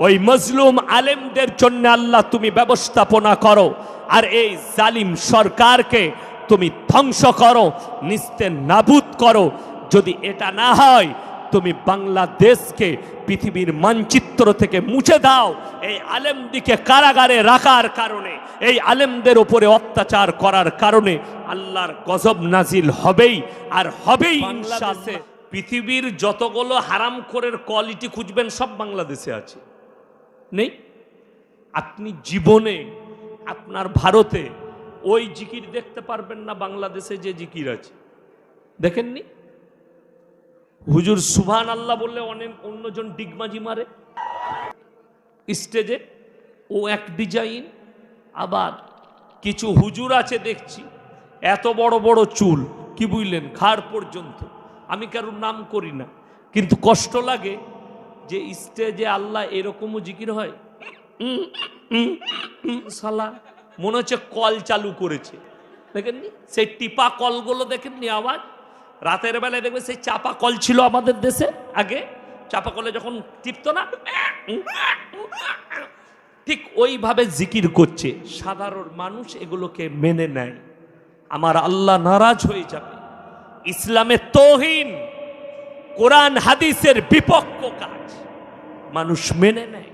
ওই মজলুম আলেমদের জন্য আল্লাহ তুমি ব্যবস্থাপনা করো আর এই জালিম সরকারকে তুমি ধ্বংস করো নিস্তে নাবুদ করো। যদি এটা না হয় তুমি বাংলাদেশকে পৃথিবীর মানচিত্র থেকে মুছে দাও এই আলেমদিকে কারাগারে রাখার কারণে এই আলেমদের উপরে অত্যাচার করার কারণে আল্লাহর গজব নাজিল হবেই আর হবেই পৃথিবীর যতগুলো হারাম করের কোয়ালিটি খুঁজবেন সব বাংলাদেশে আছে। নেই। আপনি জীবনে, আপনার ভারতে ওই জিকির দেখতে পারবেন না, বাংলাদেশে যে জিকির আছে। দেখেননি? হুজুর সুভান আল্লাহ বললে অনেক, অন্যজন ডিগমাজি মারে। স্টেজে ও এক ডিজাইন, আবার কিছু হুজুর আছে দেখছি, এত বড় বড় চুল, কি বুঝলেন, ঘাড় পর্যন্ত। আমি কারোর নাম করি না, কিন্তু কষ্ট লাগে যে স্টেজে আল্লাহ এরকমও জিকির হয়? শালা মনে হচ্ছে কল চালু করেছে। দেখেননি? সেই টিপা কলগুলো দেখেননি আওয়াজ? রাতের বেলায় দেখবে সেই চাপা কল ছিল আমাদের দেশে আগে। চাপা কলে যখন টিপতো না ঠিক ওইভাবে জিকির করছে। সাধারণ মানুষ এগুলোকে মেনে নেয়। আমার আল্লাহ নারাজ হয়ে যাবে। ইসলামের তহিন, কোরআন, হাদিসের বিপক্ষ কাজ। মানুষ মেনে নেয়,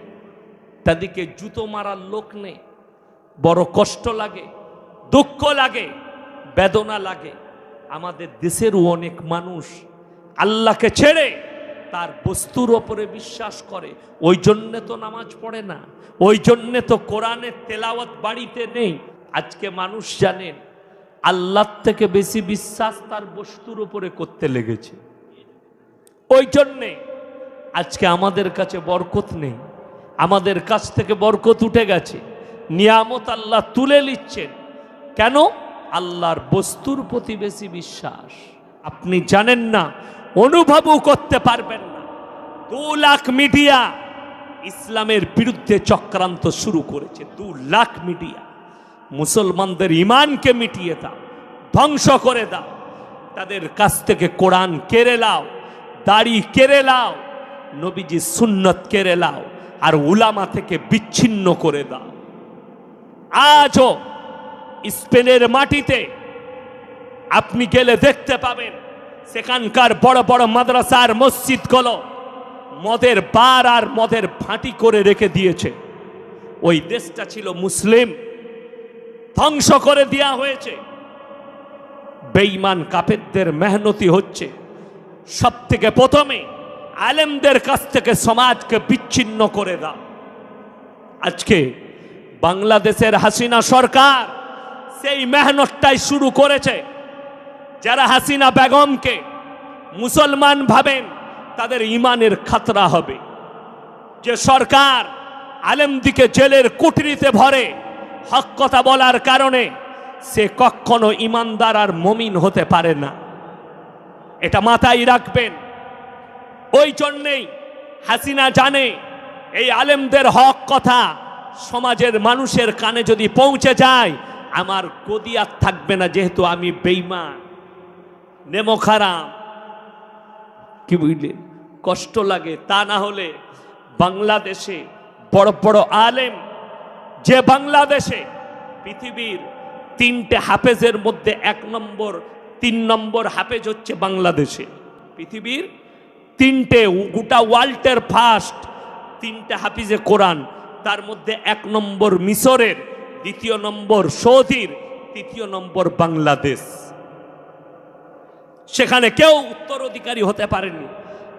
তাদেরকে জুতো মারার লোক নেই বড় কষ্ট লাগে, দুঃখ লাগে, বেদনা লাগে। আমাদের দেশেরও অনেক মানুষ আল্লাহকে ছেড়ে তার বস্তুর ওপরে বিশ্বাস করে। ওই জন্যে তো নামাজ পড়ে না, ওই জন্যে তো কোরআনের তেলাওয়াত বাড়িতে নেই। আজকে মানুষ জানেন, আল্লাহর থেকে বেশি বিশ্বাস তার বস্তুর ওপরে করতে লেগেছে। ওই জন্যে আজকে আমাদের কাছে বরকত নেই। আমাদের কাছ থেকে বরকত উঠে গেছে। নিয়ামত আল্লাহ তুলে নিচ্ছেন। কেন? আল্লাহর বস্তুর প্রতি বেশি বিশ্বাস। আপনি জানেন না, অনুভবও করতে পারবেন না। দু লাখ মিডিয়া ইসলামের বিরুদ্ধে চক্রান্ত শুরু করেছে। দু লাখ মিডিয়া। মুসলমানদের ইমানকে মিটিয়ে দাও, ধ্বংস করে দাও। তাদের কাছ থেকে কোরআন কেড়ে লাও দাড়ি কেড়ে লাও নবীজি সুন্নত কেড়ে লাও আর উলামা থেকে বিচ্ছিন্ন করে দাও। আজও স্পেনের মাটিতে আপনি গেলে দেখতে পাবেন, সেখানকার বড় বড় মাদ্রাসার মসজিদগুলো মদের বার আর মদের ফাঁটি করে রেখে দিয়েছে। ওই দেশটা ছিল মুসলিম, ধ্বংস করে দেওয়া হয়েছে। বেঈমান কাপেরদের মেহনতি হচ্ছে। সব থেকে প্রথমে আলেমদের কাছ থেকে সমাজকে বিচ্ছিন্ন করে দাও। আজকে বাংলাদেশের হাসিনা সরকার সেই মেহনতটাই শুরু করেছে। যারা হাসিনা বেগমকে মুসলমান ভাবেন, তাদের ইমানের খাতরা হবে। যে সরকার আলেমদিকে জেলের কুটরিতে ভরে হক কথা বলার কারণে সে কখনো ইমানদার আর মমিন হতে পারে না। এটা মাথায় রাখবেন। ওই জন্যেই হাসিনা জানে এই আলেমদের হক কথা সমাজের মানুষের কানে যদি পৌঁছে যায়, আমার গদি থাকবে না যেহেতু আমি বেইমান নেমো খারাম কি বুঝলেন কষ্ট লাগে। তা না হলে বাংলাদেশে বড় বড় আলেম যে বাংলাদেশে পৃথিবীর তিনটে হাফেজের মধ্যে এক নম্বর, তিন নম্বর হাফেজ হচ্ছে বাংলাদেশে। পৃথিবীর তিনটে গোটা ওয়ার্ল্ডের ফার্স্ট তিনটে হাফিজে কোরআন, তার মধ্যে এক নম্বর মিশরের, দ্বিতীয় নম্বর সৌদির, তৃতীয় নম্বর বাংলাদেশ। সেখানে কেউ উত্তরাধিকারী হতে পারেনি।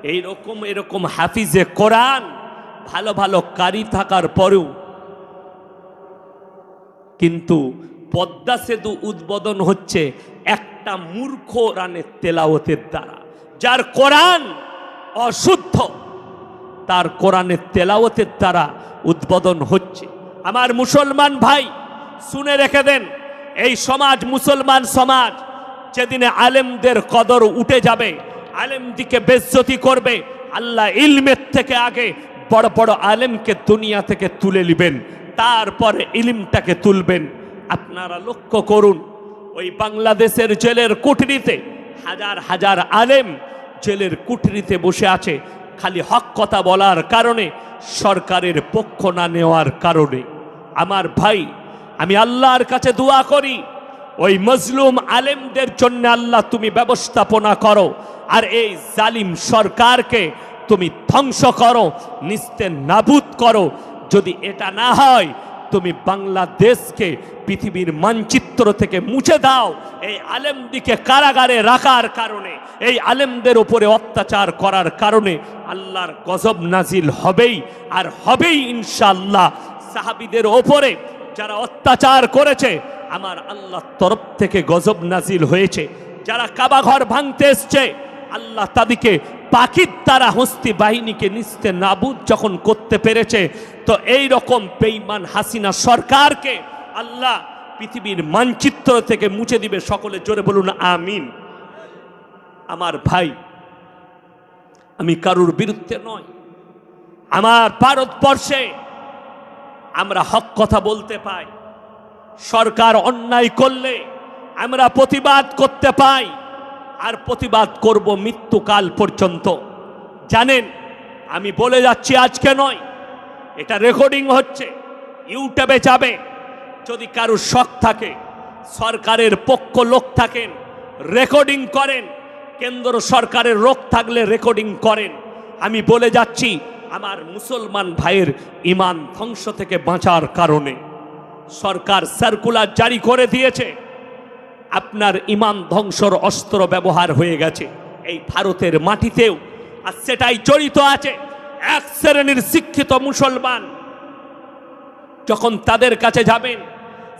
এইরকম, এরকম হাফিজে কোরআন, ভালো ভালো কারি থাকার পরেও কিন্তু পদ্মা সেতু উদ্বোধন হচ্ছে একটা মূর্খ রানের তেলাওতের দ্বারা। যার কোরআন অশুদ্ধ। তার কোরআনের তেলাওতের দ্বারা উদ্বোধন হচ্ছে। আমার মুসলমান ভাই, শুনে রেখে দেন, এই সমাজ মুসলমান সমাজ যেদিনে আলেমদের কদর উঠে যাবে, আলেমদিকে বেজ্জতি করবে, আল্লাহ ইলমের থেকে আগে বড় বড় আলেমকে দুনিয়া থেকে তুলে নেবেন, তারপরে ইলিমটাকে তুলবেন। আপনারা লক্ষ্য করুন, ওই বাংলাদেশের জেলের কুঠরিতে হাজার হাজার আলেম জেলের কুঠরিতে বসে আছে। খালি হক কথা বলার কারণে, সরকারের পক্ষ না নেওয়ার কারণে। আমার ভাই, আমি আল্লাহর কাছে দোয়া করি, ওই মজলুম আলেমদের জন্য আল্লাহ তুমি ব্যবস্থাপনা করো, আর এই জালিম সরকারকে তুমি ধ্বংস করো নিস্তে নাবুদ করো। যদি এটা না হয় তুমি বাংলাদেশকে পৃথিবীর মানচিত্র থেকে মুছে দাও। এই আলেমদিকে কারাগারে রাখার কারণে, এই আলেমদের ওপরে অত্যাচার করার কারণে আল্লাহর গজব নাজিল হবেই, আর হবেই ইনশাল্লাহ সাহাবিদের ওপরে যারা অত্যাচার করেছে, আমার আল্লাহ তরফ থেকে গজব নাজিল হয়েছে। যারা কাবাঘর ভাঙতে এসছে, আল্লাহ তাদেরকে পাখির তারা হস্তি বাহিনীকে নিস্তে নাবুদ যখন করতে পেরেছে, তো এই রকম বেইমান হাসিনা সরকারকে আল্লাহ পৃথিবীর মানচিত্র থেকে মুছে দিবে। সকলে জোরে বলুন, আমিন। আমার ভাই, আমি কারুর বিরুদ্ধে নয় আমার ভারতবর্ষে আমরা হক কথা বলতে পাই। সরকার অন্যায় করলে আমরা প্রতিবাদ করতে পাই। আর প্রতিবাদ করব মৃত্যুকাল পর্যন্ত। জানেন, আমি বলে যাচ্ছি আজকে নয়, এটা রেকর্ডিং হচ্ছে ইউটিউবে যাবে। যদি কারোর শখ থাকে, সরকারের পক্ষ লোক থাকেন রেকর্ডিং করেন, কেন্দ্র সরকারের রোগ থাকলে রেকর্ডিং করেন। আমি বলে যাচ্ছি, আমার মুসলমান ভাইয়ের ইমান ধ্বংস থেকে বাঁচার কারণে। সরকার সার্কুলার জারি করে দিয়েছে। আপনার ইমান ধ্বংসর অস্ত্র ব্যবহার হয়ে গেছে। এই ভারতের মাটিতেও আর সেটাই জড়িত আছে। এক শ্রেণির শিক্ষিত মুসলমান যখন তাদের কাছে যাবেন,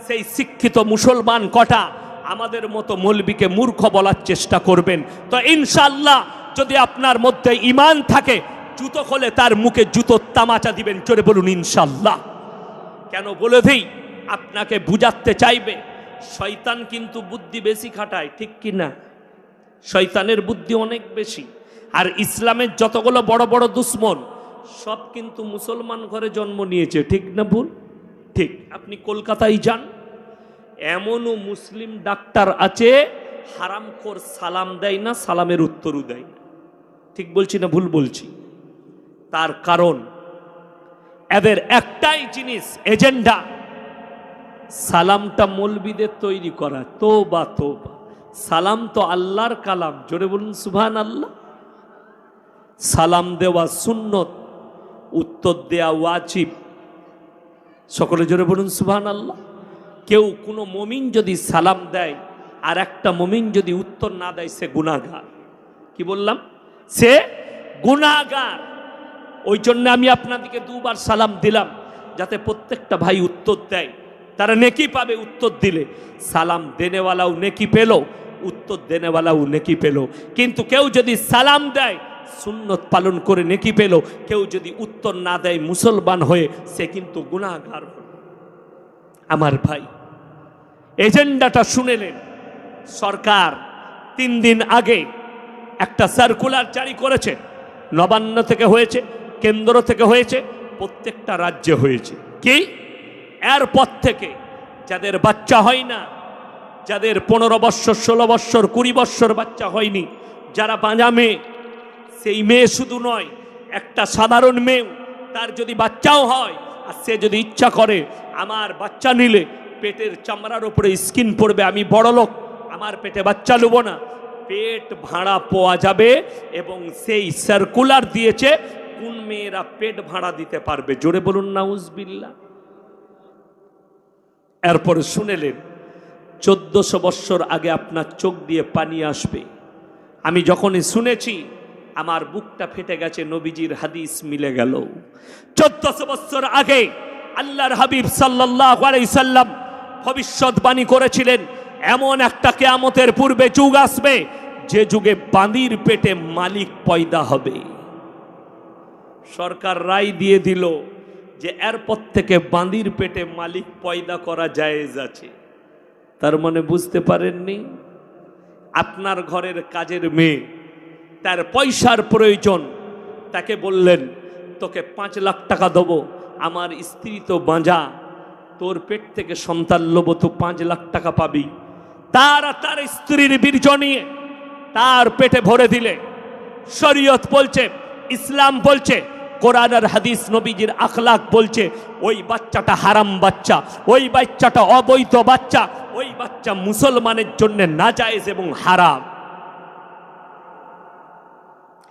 সেই শিক্ষিত মুসলমান কটা আমাদের মতো মৌলবীকে মূর্খ বলার চেষ্টা করবেন। তো ইনশাল্লাহ যদি আপনার মধ্যে ইমান থাকে, জুতো খোলে তার মুখে জুতো তামাচা দিবেন। চলে বলুন ইনশাল্লাহ কেন বলে দিই? আপনাকে বুঝাতে চাইবে শয়তান কিন্তু বুদ্ধি বেশি খাটায়, ঠিক কি না? শয়তানের বুদ্ধি অনেক বেশি। আর ইসলামের যতগুলো বড় বড় দুশ্মন, সব কিন্তু মুসলমান ঘরে জন্ম নিয়েছে, ঠিক না ভুল? ঠিক। আপনি কলকাতায় যান, এমনও মুসলিম ডাক্তার আছে, হারামখোর সালাম দেয় না, সালামের উত্তরও দেয় না। ঠিক বলছি না ভুল বলছি? তার কারণ, এদের একটাই জিনিস, এজেন্ডা। সালামটা মৌলবিদের তৈরি করা তো বা তো সালাম তো আল্লাহর কালাম, জোরে বলুন সুভান আল্লাহ সালাম দেওয়া সুন্নত, উত্তর দেওয়া ওয়াজিব। সকলে জোরে বলুন সুভান আল্লাহ কেউ কোনো মমিন যদি সালাম দেয় আর একটা মমিন যদি উত্তর না দেয়, সে গুণাগার কি বললাম? সে গুণাগার ওই জন্য আমি আপনাদেরকে দুবার সালাম দিলাম, যাতে প্রত্যেকটা ভাই উত্তর দেয়। তারা নেকি পাবে, উত্তর দিলে। সালাম দেনেওয়ালাও নেকি পেল, উত্তর দেনেওয়ালাও নেকি পেল। কিন্তু কেউ যদি সালাম দেয়, সুন্নত পালন করে নেকি পেল, কেউ যদি উত্তর না দেয়, মুসলমান হয়ে, সে কিন্তু গুণাগার হল আমার ভাই, এজেন্ডাটা শুনেলেন সরকার তিন দিন আগে একটা সার্কুলার জারি করেছে। নবান্ন থেকে হয়েছে, কেন্দ্র থেকে হয়েছে, প্রত্যেকটা রাজ্যে হয়েছে। কি? এরপর থেকে যাদের বাচ্চা হয় না যাদের পনেরো বৎসর ষোলো বৎসর কুড়ি বৎসর বাচ্চা হয়নি, যারা বাঁজা মেয়ে, সেই মেয়ে শুধু নয়, একটা সাধারণ মেয়ে তার যদি বাচ্চাও হয়, আর সে যদি ইচ্ছা করে, আমার বাচ্চা নিলে পেটের চামড়ার উপরে স্কিন পড়বে, আমি বড় লোক, আমার পেটে বাচ্চা নেব না, পেট ভাড়া পাওয়া যাবে এবং সেই সার্কুলার দিয়েছে, কোন মেয়েরা পেট ভাড়া দিতে পারবে? জোরে বলুন নাউজবিল্লা এরপরে শুনেলেন, চোদ্দশো বৎসর আগে আপনার চোখ দিয়ে পানি আসবে। আমি যখনই শুনেছি, আমার বুকটা ফেটে গেছে, নবীজির হাদিস মিলে গেল। চোদ্দশো বৎসর আগে আল্লাহর হাবিব সাল্লাহ সাল্লাম ভবিষ্যৎবাণী করেছিলেন, এমন একটা কেয়ামতের পূর্বে যুগ আসবে, যে যুগে বাঁদির পেটে মালিক পয়দা হবে। সরকার রায় দিয়ে দিল যে এরপর থেকে বাঁদির পেটে মালিক পয়দা করা জায়েজ আছে। তার মানে বুঝতে পারেননি? আপনার ঘরের কাজের মেয়ে, তার পয়সার প্রয়োজন, তাকে বললেন, তোকে পাঁচ লাখ টাকা দেবো, আমার স্ত্রী তো বাঁজা, তোর পেট থেকে সন্তান লোবো, তো পাঁচ লাখ টাকা পাবি। তার তার স্ত্রীর বীর্য নিয়ে তার পেটে ভরে দিলে। শরীয়ত বলছে, ইসলাম বলছে কোরআন আর হাদিস নবীজির আখলাক বলছে, ওই বাচ্চাটা হারাম বাচ্চা, ওই বাচ্চাটা অবৈধ বাচ্চা, ওই বাচ্চা মুসলমানের জন্য নাজায়েজ এবং হারাম।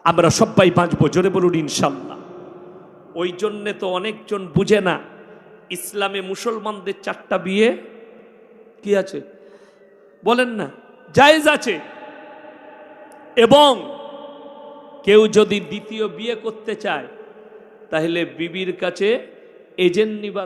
আমরা সবাই বাঁচবো, জোরে বলুন ইনশাল্লাহ। ওই জন্যে তো অনেকজন বুঝে না, ইসলামে মুসলমানদের চারটা বিয়ে, কি আছে? বলেন না, জায়েজ আছে। এবং কেউ যদি দ্বিতীয় বিয়ে করতে চায় তাহলে বিবির কাছে এজেন্ট নিবার